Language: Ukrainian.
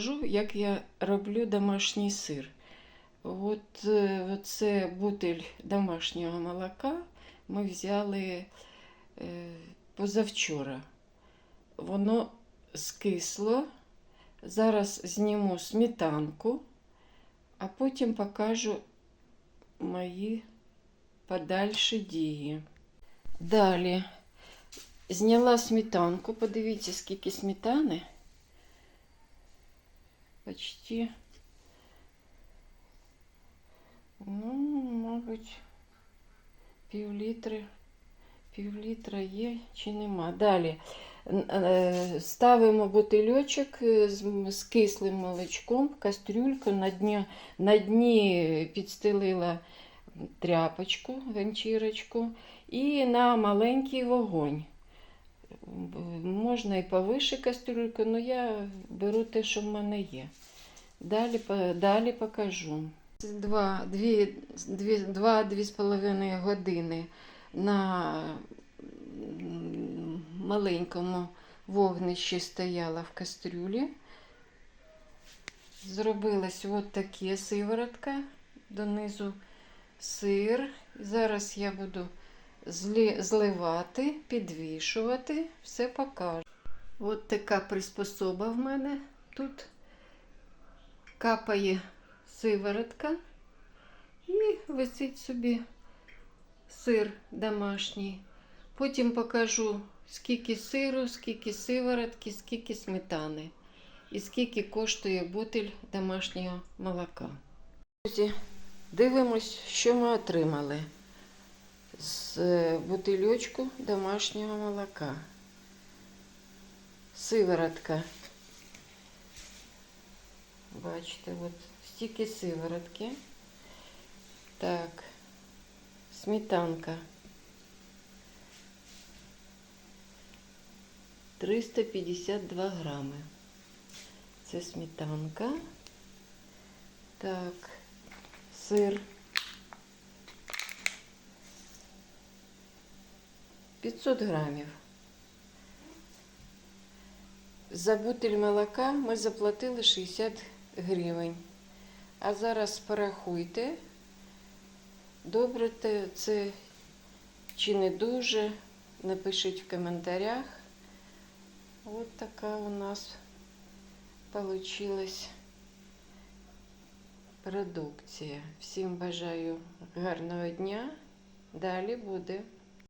Покажу, як я роблю домашній сир. От е, це бутиль домашнього молока ми взяли е, позавчора. Воно скисло. Зараз зніму сметанку, а потім покажу мої подальші дії. Далі зняла сметанку. Подивіться, скільки сметани. Почти. Ну, мабуть, пів літри, пів літра є чи нема. Далі е, ставимо бутильочок е, з кислим молочком в кастрюльку. На дні, на дні підстелила тряпочку, ганчірочку і на маленький вогонь. Можна і повише кастрюльку, але я беру те, що в мене є. Далі, далі покажу. Два, дві, дві, два, дві з половиною години на маленькому вогнищі стояла в кастрюлі. Зробилась от таке сиворотка, донизу сир. Зараз я буду зливати, підвішувати, все покажу. От така приспособа в мене тут капає сиворотка і висить собі сир домашній. Потім покажу, скільки сиру, скільки сиворотки, скільки сметани і скільки коштує бутиль домашнього молока. Друзі, дивимось, що ми отримали з е, бутильочку домашнього молока. Сиворотка. Бачите, от стільки сиворотки. Так, сметанка. 352 грами. Це сметанка. Так, сир. 500 грамів. За бутиль молока ми заплатили 60 гривень. А зараз порахуйте, добре це чи не дуже. Напишіть в коментарях. От така у нас получилась продукція. Всім бажаю гарного дня. Далі буде.